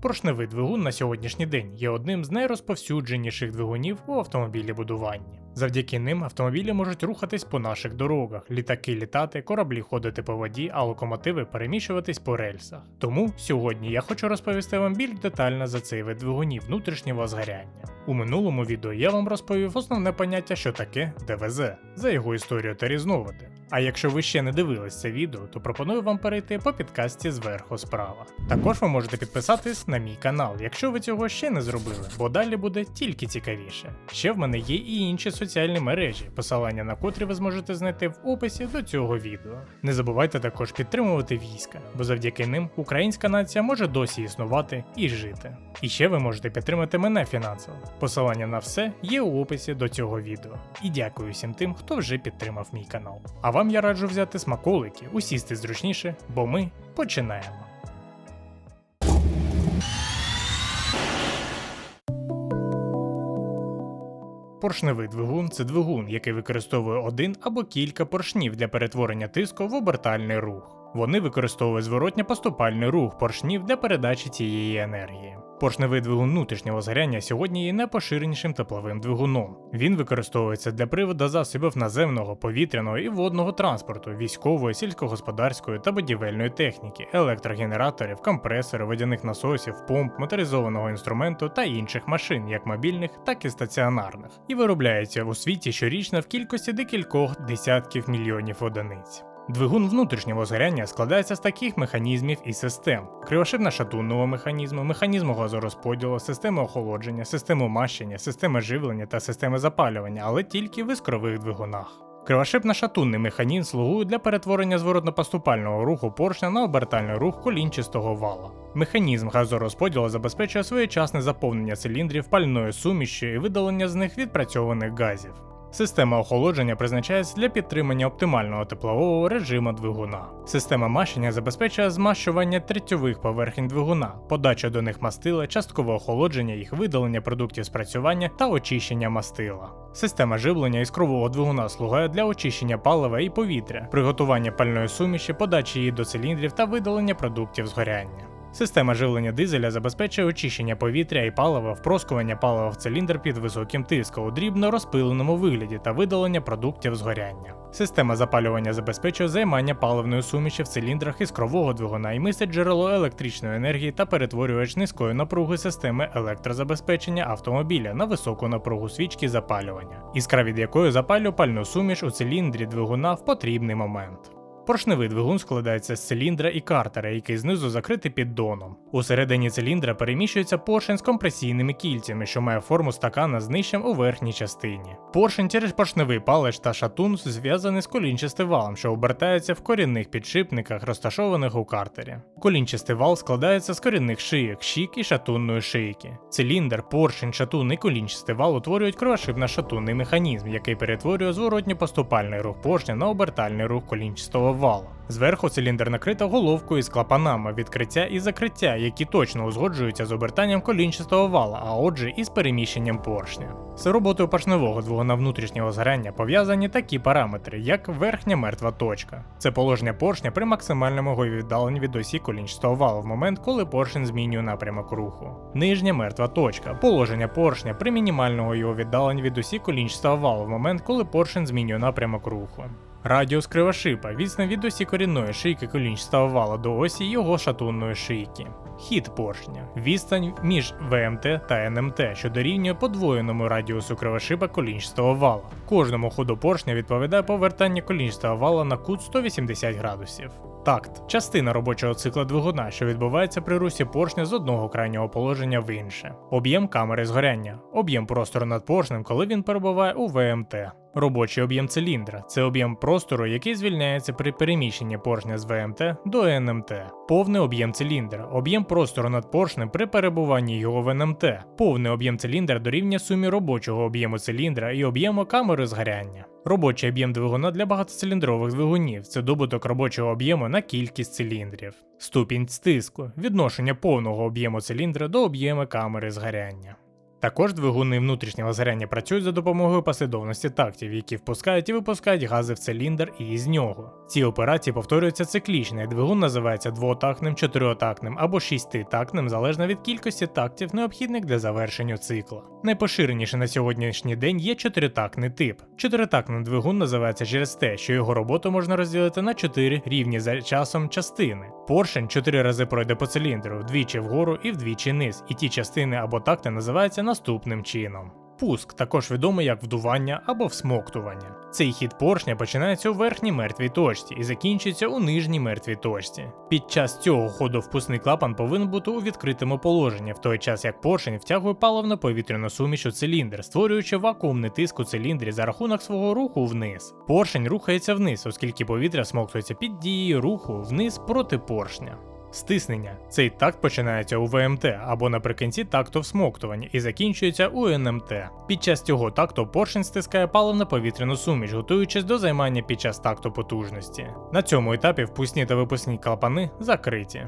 Поршневий двигун на сьогоднішній день є одним з найрозповсюдженіших двигунів у автомобілі-будуванні. Завдяки ним автомобілі можуть рухатись по наших дорогах, літаки літати, кораблі ходити по воді, а локомотиви переміщуватись по рельсах. Тому сьогодні я хочу розповісти вам більш детально за цей вид двигунів внутрішнього згоряння. У минулому відео я вам розповів основне поняття, що таке ДВЗ, за його історію та різновиди. А якщо ви ще не дивились це відео, то пропоную вам перейти по підкасті зверху справа. Також ви можете підписатись на мій канал, якщо ви цього ще не зробили, бо далі буде тільки цікавіше. Ще в мене є і інші соціальні мережі, посилання на котрі ви зможете знайти в описі до цього відео. Не забувайте також підтримувати війська, бо завдяки ним українська нація може досі існувати і жити. І ще ви можете підтримати мене фінансово. Посилання на все є у описі до цього відео. І дякую всім тим, хто вже підтримав мій канал. А вам я раджу взяти смаколики, усісти зручніше, бо ми починаємо. Поршневий двигун це двигун, який використовує один або кілька поршнів для перетворення тиску в обертальний рух. Вони використовують зворотньо поступальний рух поршнів для передачі цієї енергії. Поршневий двигун внутрішнього згоряння сьогодні є найпоширенішим тепловим двигуном. Він використовується для приводу засобів наземного, повітряного і водного транспорту, військової, сільськогосподарської та будівельної техніки, електрогенераторів, компресорів, водяних насосів, помп, моторизованого інструменту та інших машин, як мобільних, так і стаціонарних, і виробляється у світі щорічно в кількості декількох десятків мільйонів одиниць. Двигун внутрішнього згоряння складається з таких механізмів і систем: кривошипно-шатунного механізму, механізму газорозподілу, системи охолодження, системи мащення, системи живлення та системи запалювання, але тільки в іскрових двигунах. Кривошипно-шатунний механізм слугує для перетворення зворотно-поступального руху поршня на обертальний рух колінчастого вала. Механізм газорозподілу забезпечує своєчасне заповнення циліндрів пальною сумішчю і видалення з них відпрацьованих газів. Система охолодження призначається для підтримання оптимального теплового режиму двигуна. Система мащення забезпечує змащування третьових поверхень двигуна, подачу до них мастила, часткове охолодження їх видалення продуктів спрацювання та очищення мастила. Система живлення іскрового двигуна слугує для очищення палива і повітря, приготування пальної суміші, подачі її до циліндрів та видалення продуктів згоряння. Система живлення дизеля забезпечує очищення повітря і палива, впроскування палива в циліндр під високим тиском у дрібно розпиленому вигляді та видалення продуктів згоряння. Система запалювання забезпечує займання паливної суміші в циліндрах іскрового двигуна і містить джерело електричної енергії та перетворювач низької напруги системи електрозабезпечення автомобіля на високу напругу свічки запалювання, іскра від якої запалює пальну суміш у циліндрі двигуна в потрібний момент. Поршневий двигун складається з циліндра і картера, який знизу закритий піддоном. Усередині циліндра переміщується поршень з компресійними кільцями, що має форму стакана з нижчим у верхній частині. Поршень через поршневий палець та шатун зв'язаний з колінчастим валом, що обертається в корінних підшипниках, розташованих у картері. Колінчастий вал складається з корінних шийок, щік і шатунної шийки. Циліндр, поршень, шатун і колінчастий вал утворюють кровошипно-шатунний механізм, який перетворює зворотньо поступальний рух поршня на обертальний рух колінчастого вала. Зверху циліндр накрита головкою з клапанами відкриття і закриття, які точно узгоджуються з обертанням колінчастого вала, а отже і з переміщенням поршня. З роботою поршневого двигуна внутрішнього згоряння пов'язані такі параметри, як верхня мертва точка. Це положення поршня при максимальному його віддаленні від осі колінчастого вала в момент, коли поршень змінює напрямок руху. Нижня мертва точка положення поршня при мінімальному його віддаленні від осі колінчастого вала в момент, коли поршень змінює напрямок руху. Радіус кривошипа від осі корінної шийки колінчастого вала до осі його шатунної шийки. Хід поршня відстань між ВМТ та НМТ, що дорівнює подвоєному радіусу кривошипа колінчастого вала. Кожному ходу поршня відповідає повертання колінчастого вала на кут 180 градусів. Такт частина робочого цикла двигуна, що відбувається при русі поршня з одного крайнього положення в інше. Об'єм камери згоряння, об'єм простору над поршнем, коли він перебуває у ВМТ. Робочий об'єм циліндра це об'єм простору, який звільняється при переміщенні поршня з ВМТ до НМТ. Повний об'єм циліндра, об'єм простору над поршнем при перебуванні його в НМТ. Повний об'єм циліндра дорівнює сумі робочого об'єму циліндра і об'єму камери згоряння. Робочий об'єм двигуна для багатоциліндрових двигунів це добуток робочого об'єму на кількість циліндрів. Ступінь стиску відношення повного об'єму циліндра до об'єму камери згоряння. Також двигуни внутрішнього згоряння працюють за допомогою послідовності тактів, які впускають і випускають гази в циліндр і із нього. Ці операції повторюються циклічно, і двигун називається двотактним, чотирьотактним або шіститактним, залежно від кількості тактів, необхідних для завершення цикла. Найпоширеніше на сьогоднішній день є чотиритактний тип. Чотиритактний двигун називається через те, що його роботу можна розділити на чотири рівні за часом частини. Поршень чотири рази пройде по циліндру, вдвічі вгору і вдвічі низ, і ті частини або такти називаються наступним чином. Пуск також відомий як вдування або всмоктування. Цей хід поршня починається у верхній мертвій точці і закінчується у нижній мертвій точці. Під час цього ходу впускний клапан повинен бути у відкритому положенні, в той час як поршень втягує паливно-повітряну суміш у циліндр, створюючи вакуумний тиск у циліндрі за рахунок свого руху вниз. Поршень рухається вниз, оскільки повітря смоктується під дією руху вниз проти поршня. Стиснення. Цей такт починається у ВМТ або наприкінці такту всмоктувань і закінчується у НМТ. Під час цього такту поршень стискає паливно-повітряну суміш, готуючись до займання під час такту потужності. На цьому етапі впускні та випускні клапани закриті.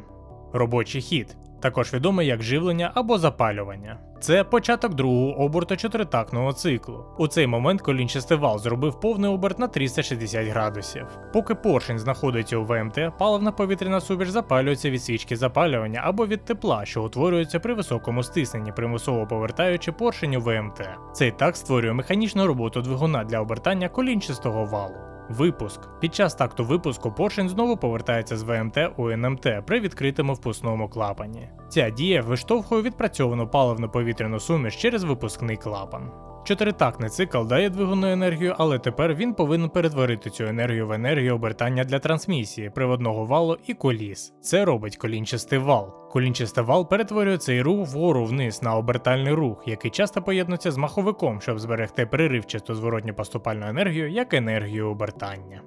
Робочий хід. Також відомий як живлення або запалювання. Це початок другого оберту чотиритактного циклу. У цей момент колінчастий вал зробив повний оберт на 360 градусів. Поки поршень знаходиться у ВМТ, паливна повітряна суміш запалюється від свічки запалювання або від тепла, що утворюється при високому стисненні, примусово повертаючи поршень у ВМТ. Цей так створює механічну роботу двигуна для обертання колінчастого валу. Випуск. Під час такту випуску поршень знову повертається з ВМТ у НМТ при відкритому впускному клапані. Ця дія виштовхує відпрацьовану паливно-повітряну суміш через випускний клапан. Чотиритактний цикл дає двигуну енергію, але тепер він повинен перетворити цю енергію в енергію обертання для трансмісії, приводного валу і коліс. Це робить колінчастий вал. Колінчастий вал перетворює цей рух вгору вниз на обертальний рух, який часто поєднується з маховиком, щоб зберегти переривчасту зворотню поступальну енергію як енергію обертання.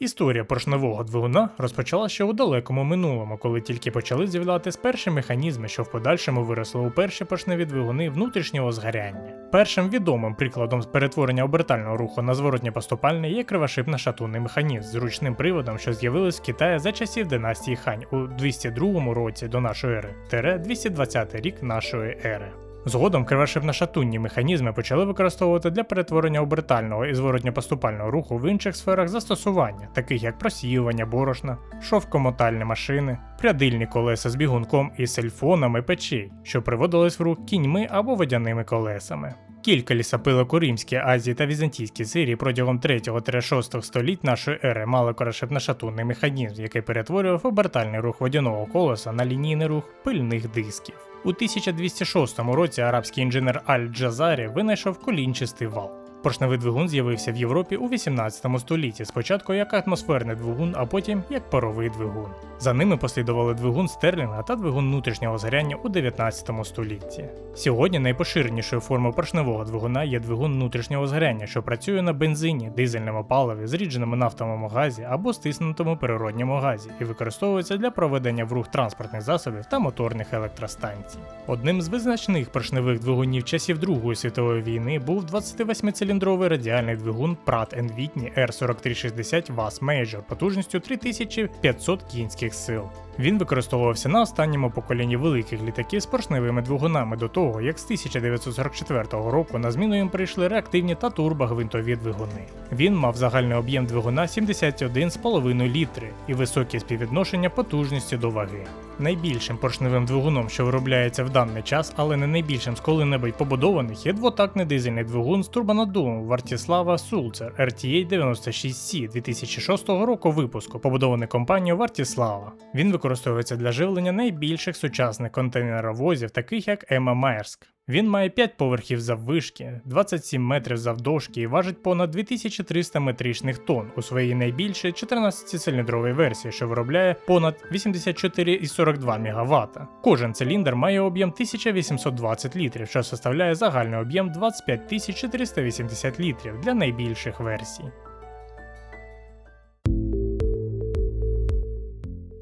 Історія поршневого двигуна розпочалася ще у далекому минулому, коли тільки почали з'являтися перші механізми, що в подальшому виросли у перші поршневі двигуни внутрішнього згоряння. Першим відомим прикладом перетворення обертального руху на зворотнє поступальне є кривошипно-шатунний механізм з ручним приводом, що з'явились в Китаї за часів династії Хань у 202 році до нашої ери, тере 220 рік нашої ери. Згодом кривошипно-шатунні механізми почали використовувати для перетворення обертального і зворотньо-поступального руху в інших сферах застосування, таких як просіювання борошна, шовкомотальні машини, прядильні колеса з бігунком і сельфонами печей, що приводились в рух кіньми або водяними колесами. Кілька лісопилок у Римській, Азії та Візантійській Сирії протягом 3-6 століть нашої ери мали корешепно-шатунний механізм, який перетворював обертальний рух водяного колеса на лінійний рух пильних дисків. У 1206 році арабський інженер Аль-Джазарі винайшов колінчистий вал. Поршневий двигун з'явився в Європі у 18 столітті, спочатку як атмосферний двигун, а потім як паровий двигун. За ними послідували двигун Стерлінга та двигун внутрішнього згоряння у 19 столітті. Сьогодні найпоширенішою формою поршневого двигуна є двигун внутрішнього згоряння, що працює на бензині, дизельному паливі, зрідженому нафтовому газі або стиснутому природньому газі і використовується для проведення в рух транспортних засобів та моторних електростанцій. Одним з визначних поршневих двигунів часів Другої світової війни був 28-циліндровий радіальний двигун Pratt Whitney R4360 VAS Major потужністю 3500 кінських сил. Він використовувався на останньому поколінні великих літаків з поршневими двигунами до того, як з 1944 року на зміну їм прийшли реактивні та турбогвинтові двигуни. Він мав загальний об'єм двигуна 71,5 літри і високе співвідношення потужності до ваги. Найбільшим поршневим двигуном, що виробляється в даний час, але не найбільшим з коли-небудь побудованих, є двотактний дизельний двигун з турбонаддувом Вартіслава Сулцер RTA 96C 2006 року випуску, побудований компанією Вартіслава. Він використовується для живлення найбільших сучасних контейнеровозів, таких як Ема Майерськ. Він має 5 поверхів заввишки, 27 метрів завдовжки і важить понад 2300 метричних тонн у своїй найбільшій 14-циліндровій версії, що виробляє понад 84,42 МВт. Кожен циліндр має об'єм 1820 літрів, що составляє загальний об'єм 25 480 літрів для найбільших версій.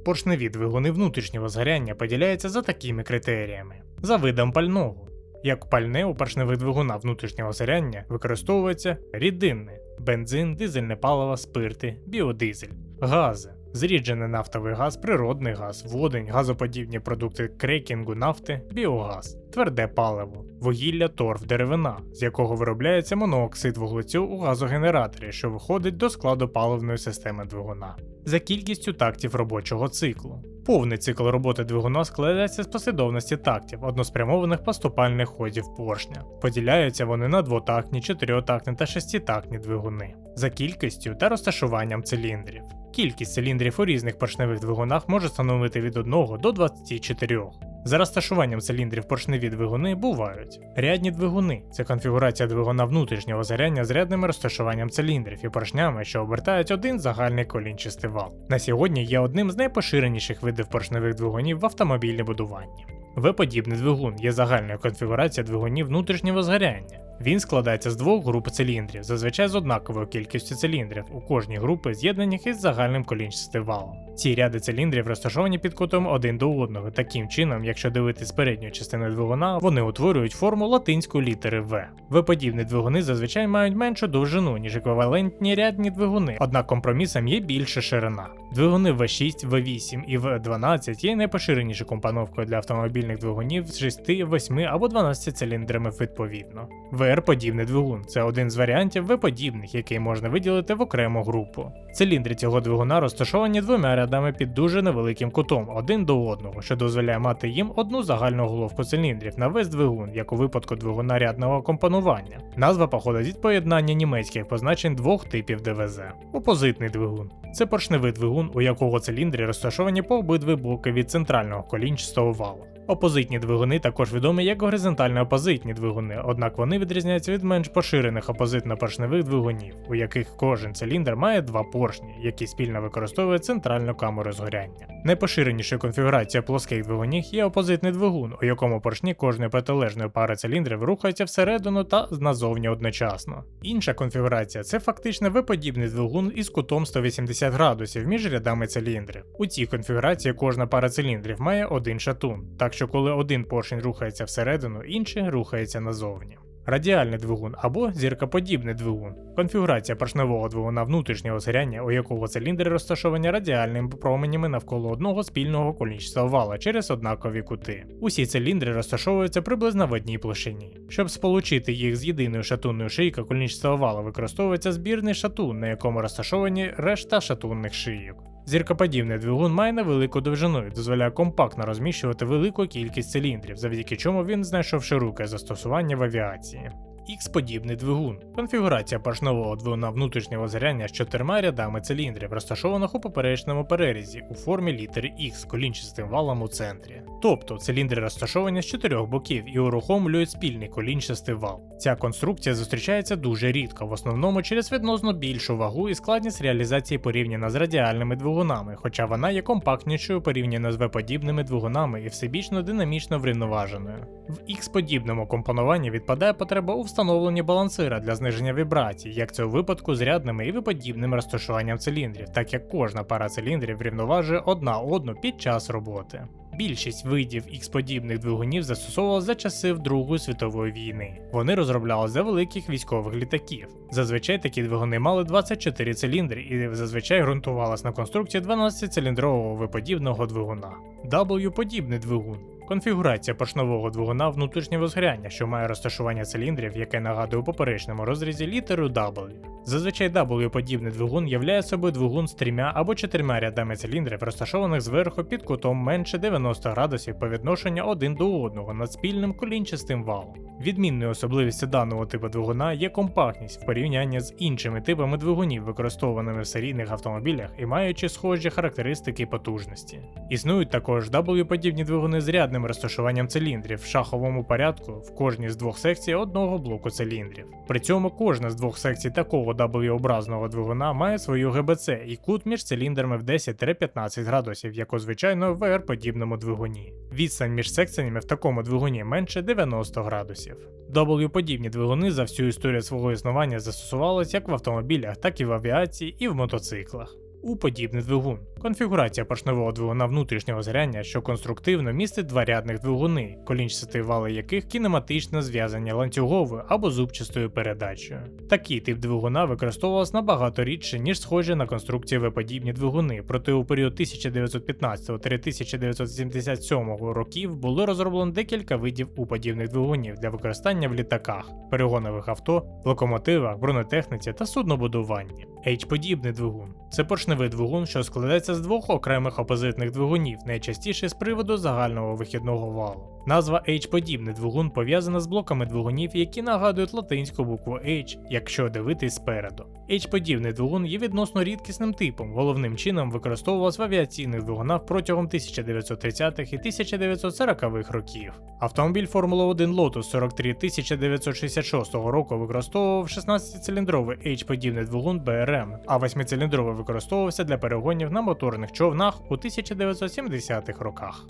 Поршневі двигуни внутрішнього згоряння поділяються за такими критеріями: за видом пального. Як пальне у поршневих двигуна внутрішнього згоряння використовується рідинне, бензин, дизельне паливо, спирти, біодизель, гази, зріджений нафтовий газ, природний газ, водень, газоподібні продукти крекінгу нафти, біогаз, тверде паливо, вугілля, торф, деревина, з якого виробляється монооксид вуглецю у газогенераторі, що виходить до складу паливної системи двигуна. За кількістю тактів робочого циклу. Повний цикл роботи двигуна складається з послідовності тактів, односпрямованих поступальних ходів поршня. Поділяються вони на двотактні, чотирьотактні та шеститактні двигуни за кількістю та розташуванням циліндрів. Кількість циліндрів у різних поршневих двигунах може становити від 1 до 24. За розташуванням циліндрів поршневі двигуни бувають рядні двигуни це конфігурація двигуна внутрішнього згоряння з рядним розташуванням циліндрів і поршнями, що обертають один загальний колінчистий вал. На сьогодні є одним з найпоширеніших видів поршневих двигунів в автомобільнебудуванні. В-подібний двигун є загальною конфігурацією двигунів внутрішнього згоряння. Він складається з двох груп циліндрів, зазвичай з однаковою кількістю циліндрів у кожній групі, з'єднаних із загальним колінчастим валом. Ці ряди циліндрів розташовані під кутом один до одного. Таким чином, якщо дивитись передньої частини двигуна, вони утворюють форму латинської літери В. В-подібні двигуни зазвичай мають меншу довжину, ніж еквівалентні рядні двигуни, однак компромісом є більша ширина. Двигуни В6, В8 і В12 є найпоширенішою компоновкою для автомобільних двигунів з 6, 8 або 12 циліндрами відповідно. ВР-подібний двигун це один з варіантів В-подібних, який можна виділити в окрему групу. Циліндри цього двигуна розташовані двома рядами під дуже невеликим кутом один до одного, що дозволяє мати їм одну загальну головку циліндрів на весь двигун, як у випадку двигуна рядного компонування. Назва походить від поєднання німецьких позначень двох типів ДВЗ. Опозитний двигун це поршневий двигун, у якого циліндри розташовані по обидві боки від центрального колінчастого валу. Опозитні двигуни також відомі як горизонтально опозитні двигуни, однак вони відрізняються від менш поширених опозитно-поршневих двигунів, у яких кожен циліндр має два поршні, які спільно використовують центральну камеру згоряння. Найпоширенішою конфігурацією плоских двигунів є опозитний двигун, у якому поршні кожної протилежної пари циліндрів рухаються всередину та назовні одночасно. Інша конфігурація це фактично виподібний двигун із кутом 180 градусів між рядами циліндрів. У цій конфігурації кожна пара циліндрів має один шатун, так що коли один поршень рухається всередину, інший рухається назовні. Радіальний двигун або зіркоподібний двигун конфігурація поршневого двигуна внутрішнього згоряння, у якого циліндри розташовані радіальними променями навколо одного спільного колінчастого вала через однакові кути. Усі циліндри розташовуються приблизно в одній площині. Щоб сполучити їх з єдиною шатунною шийкою колінчастого вала, використовується збірний шатун, на якому розташовані решта шатунних шийок. Зіркоподібний двигун має невелику довжину і дозволяє компактно розміщувати велику кількість циліндрів, завдяки чому він знайшов широке застосування в авіації. X-подібний двигун конфігурація поршневого двигуна внутрішнього згоряння з чотирма рядами циліндрів, розташованих у поперечному перерізі у формі літери X з колінчастим валом у центрі. Тобто циліндри розташовані з чотирьох боків і урухомлюють спільний колінчастий вал. Ця конструкція зустрічається дуже рідко, в основному через відносно більшу вагу і складність реалізації порівняно з радіальними двигунами, хоча вона є компактнішою порівняно з В-подібними двигунами і всебічно динамічно врівноваженою. В X-подібному компонуванні відпадає потреба у встановленні балансира для зниження вібрацій, як це у випадку з рядними і виподібним розташуванням циліндрів, так як кожна пара циліндрів рівноважує одна одну під час роботи. Більшість видів X-подібних двигунів застосовувалися за часів Другої світової війни. Вони розроблялися за великих військових літаків. Зазвичай такі двигуни мали 24 циліндри і зазвичай ґрунтувалися на конструкції 12-циліндрового виподібного двигуна. W-подібний двигун. Конфігурація поршневого двигуна внутрішнього згоряння, що має розташування циліндрів, яке нагадує у поперечному розрізі літеру W. Зазвичай W-подібний двигун являє собою двигун з трьома або чотирма рядами циліндрів, розташованих зверху під кутом менше 90 градусів по відношенню один до одного над спільним колінчастим валом. Відмінною особливістю даного типу двигуна є компактність в порівнянні з іншими типами двигунів, використовуваними в серійних автомобілях і маючи схожі характеристики потужності. Існують також W-подібні двигуни з рядним розташуванням циліндрів в шаховому порядку в кожній з двох секцій одного блоку циліндрів. При цьому кожна з двох секцій такого W-образного двигуна має свою ГБЦ і кут між циліндрами в 10-15 градусів, як у звичайно в VR-подібному двигуні. Відстань між секціями в такому двигуні менше 90 градусів. W-подібні двигуни за всю історію свого існування застосувалися як в автомобілях, так і в авіації і в мотоциклах. У-подібний двигун. Конфігурація поршневого двигуна внутрішнього згоряння, що конструктивно містить два рядних двигуни, колінчасті вали яких кінематично зв'язані ланцюговою або зубчастою передачею. Такий тип двигуна використовувався набагато рідше, ніж схожі на конструкції В-подібні двигуни, проте у період 1915-1977 років було розроблено декілька видів У-подібних двигунів для використання в літаках, перегонових авто, локомотивах, бронетехніці та суднобудуванні. H-подібний двигун це поршневий двигун, що складається з двох окремих опозитних двигунів, найчастіше з приводу загального вихідного валу. Назва H-подібний двигун пов'язана з блоками двигунів, які нагадують латинську букву H, якщо дивитись спереду. H-подібний двигун є відносно рідкісним типом, головним чином використовувався в авіаційних двигунах протягом 1930-х і 1940-х років. Автомобіль Формула 1 Lotus 43 1966 року використовував 16-циліндровий H-подібний двигун BRM, а 8-циліндровий використовувався для перегонів на моторних човнах у 1970-х роках.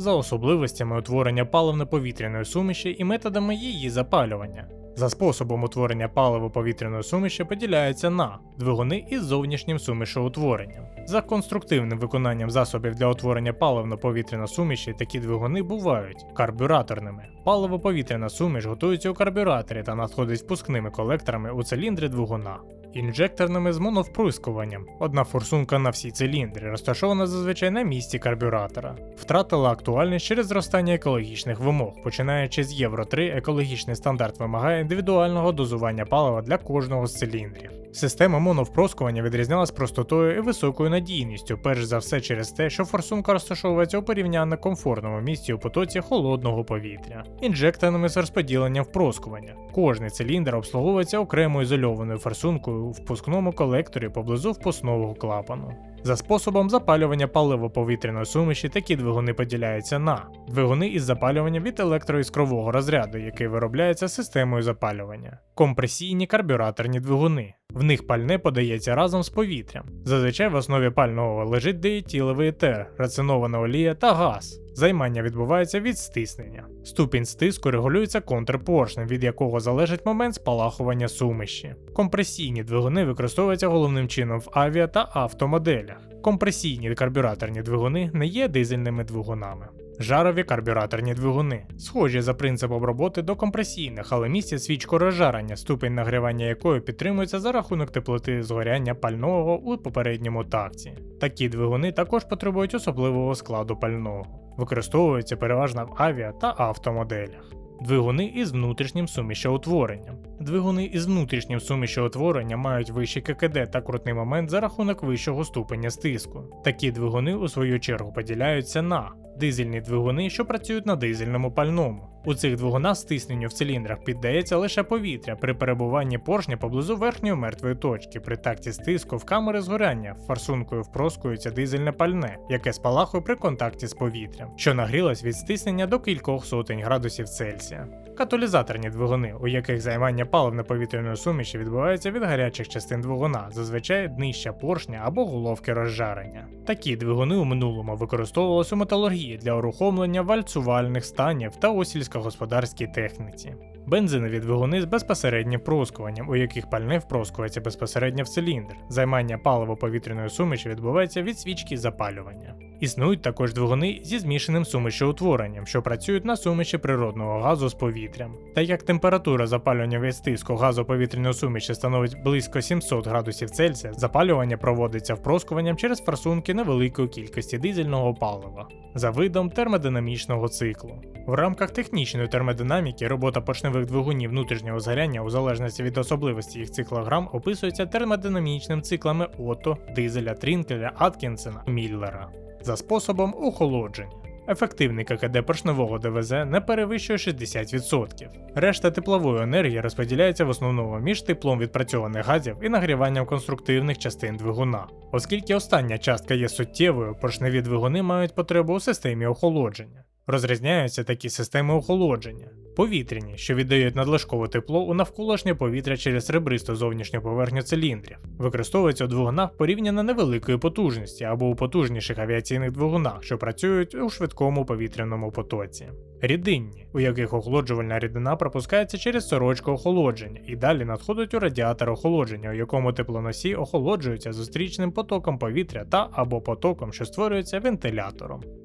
За особливостями утворення паливно-повітряної суміші і методами її запалювання. За способом утворення паливо-повітряної суміші поділяються на двигуни із зовнішнім сумішоутворенням. За конструктивним виконанням засобів для утворення паливно-повітряної суміші такі двигуни бувають карбюраторними. Паливо-повітряна суміш готується у карбюраторі та надходить впускними колекторами у циліндри двигуна. Інжекторними з моновприскуванням. Одна форсунка на всі циліндри, розташована зазвичай на місці карбюратора. Втратила актуальність через зростання екологічних вимог. Починаючи з Євро 3, екологічний стандарт вимагає індивідуального дозування палива для кожного з циліндрів. Система моновпроскування відрізнялась простотою і високою надійністю, перш за все через те, що форсунка розташовується у порівнянно комфортному місці у потоці холодного повітря, інжектаними з розподіленням впроскування. Кожний циліндр обслуговується окремо ізольованою форсункою у впускному колекторі поблизу впускного клапану. За способом запалювання паливо-повітряної суміші такі двигуни поділяються на двигуни із запалювання від електроіскрового розряду, який виробляється системою запалювання, компресійні карбюраторні двигуни. В них пальне подається разом з повітрям. Зазвичай в основі пального лежить диетіловий етер, рацінована олія та газ. Займання відбувається від стиснення. Ступінь стиску регулюється контрпоршнем, від якого залежить момент спалахування суміші. Компресійні двигуни використовуються головним чином в авіа та автомоделях. Компресійні карбюраторні двигуни не є дизельними двигунами. Жарові карбюраторні двигуни, схожі за принципом роботи до компресійних, але містять свічку розжарення, ступінь нагрівання якої підтримується за рахунок теплоти згоряння пального у попередньому такті. Такі двигуни також потребують особливого складу пального, використовуються переважно в авіа та автомоделях. Двигуни із внутрішнім сумішоутворенням. Двигуни із внутрішнім сумішоутворенням мають вищий ККД та крутний момент за рахунок вищого ступеня стиску. Такі двигуни, у свою чергу, поділяються на дизельні двигуни, що працюють на дизельному пальному. У цих двигунах стисненню в циліндрах піддається лише повітря при перебуванні поршня поблизу верхньої мертвої точки. При такті стиску в камери згоряння форсункою впроскується дизельне пальне, яке спалахує при контакті з повітрям, що нагрілось від стиснення до кількох сотень градусів Цельсія. Каталізаторні двигуни, у яких займання паливно-повітряної суміші відбувається від гарячих частин двигуна, зазвичай днища поршня або головки розжарення. Такі двигуни у минулому використовувалися у металургії для урухомлення вальцувальних станів та у сільськогосподарській техніці. Бензинові двигуни з безпосереднім проскуванням, у яких пальне впроскується безпосередньо в циліндр. Займання паливо-повітряної суміші відбувається від свічки запалювання. Існують також двигуни зі змішаним сумішоутворенням, що працюють на суміші природного газу з повітрям. Так як температура запалювання від стиску газоповітряної суміші становить близько 700 градусів Цельсія, запалювання проводиться впроскуванням через форсунки невеликої кількості дизельного палива за видом термодинамічного циклу. В рамках технічної термодинаміки робота поршневих двигунів внутрішнього згоряння у залежності від особливості їх циклограм описується термодинамічними циклами Отто, Дизеля, Трінкеля, Аткінсена, Міллера за способом охолодження. Ефективний ККД поршневого ДВЗ не перевищує 60%. Решта теплової енергії розподіляється в основному між теплом відпрацьованих газів і нагріванням конструктивних частин двигуна. Оскільки остання частка є суттєвою, поршневі двигуни мають потребу у системі охолодження. Розрізняються такі системи охолодження. Повітряні, що віддають надлишкове тепло у навколишнє повітря через ребристу зовнішню поверхню циліндрів, використовуються у двигунах порівняно невеликої потужності або у потужніших авіаційних двигунах, що працюють у швидкому повітряному потоці. рідинні, у яких охолоджувальна рідина пропускається через сорочку охолодження і далі надходить у радіатор охолодження, у якому теплоносій охолоджується зустрічним потоком повітря та або потоком, що створюється вентилятором.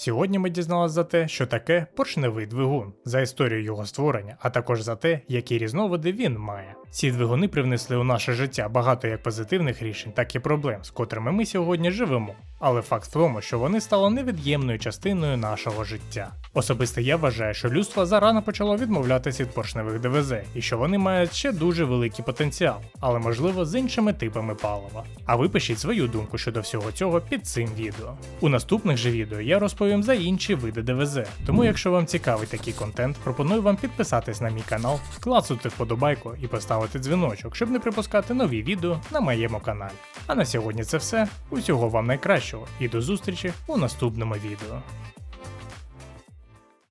Сьогодні ми дізналися за те, що таке поршневий двигун, за історію його створення, а також за те, які різновиди він має. Ці двигуни привнесли у наше життя багато як позитивних рішень, так і проблем, з котрими ми сьогодні живемо. Але факт в тому, що вони стали невід'ємною частиною нашого життя. Особисто я вважаю, що людство зарано почало відмовлятися від поршневих ДВЗ, і що вони мають ще дуже великий потенціал, але можливо з іншими типами палива. А ви пишіть свою думку щодо всього цього під цим відео. У наступних же відео я розповім за інші види ДВЗ. Тому, якщо вам цікавий такий контент, пропоную вам підписатись на мій канал, клацнути вподобайку і поставити дзвіночок, щоб не пропускати нові відео на моєму каналі. А на сьогодні це все. Усього вам найкращого і до зустрічі у наступному відео.